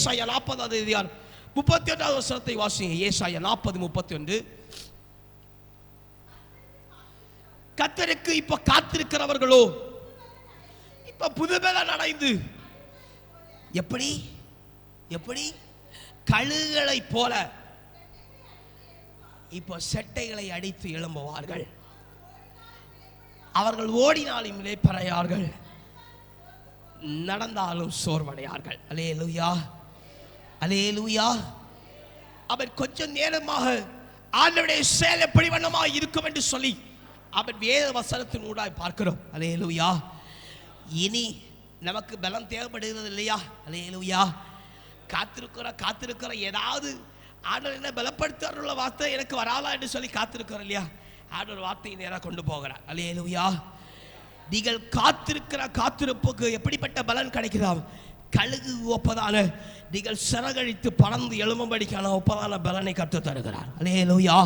ஏசாயா நாற்பதாவது அதிகாரம் முப்பத்தி ஒன்றாவது வசனத்தை வாசிங்க. ஏசாயா நாற்பது முப்பத்தி ஒன்று கத்தருக்கு இப்ப காத்திருக்கிறவர்களோ இப்ப புதுமேல நடைந்து எப்படி எப்படி? கழுகளை போல இப்போ செட்டைகளை அடித்து எழும்புவார்கள். அவர்கள் ஓடினாலும் இளைப்பறையார்கள் நடந்தாலும் சோர்வடையார்கள். அலே லுயா அலே லூயா அவன் கொஞ்சம் நேரமாக ஆண்டவருடைய செயல் எப்படி வண்ணமாக இருக்கும் என்று சொல்லி அவன் வேத வசனத்தின் ஊடாய் பார்க்கிறோம். அலே லூயா இனி நமக்கு பலம் தேவைப்படுகிறது இல்லையா? அலே லூயா காத்திருக்கிற காத்திருக்கிற ஏதாவது ஆண்டவர் என்ன பலப்படுத்துற வார்த்தை எனக்கு வராதா என்று சொல்லி காத்திருக்கிறோம் இல்லையா? ஆண்டவர் வார்த்தையை நேராக கொண்டு போகிறார். அலே லூயா நீங்கள் காத்திருக்கிற காத்திருப்புக்கு எப்படிப்பட்ட பலன் கிடைக்கிறாம் கழுகு ஒப்பதான நீங்கள் சிறகழித்து பறந்து எழும்படிக்கான ஒப்பதான பலனை கற்றுத் தருகிறார் அலே லோயா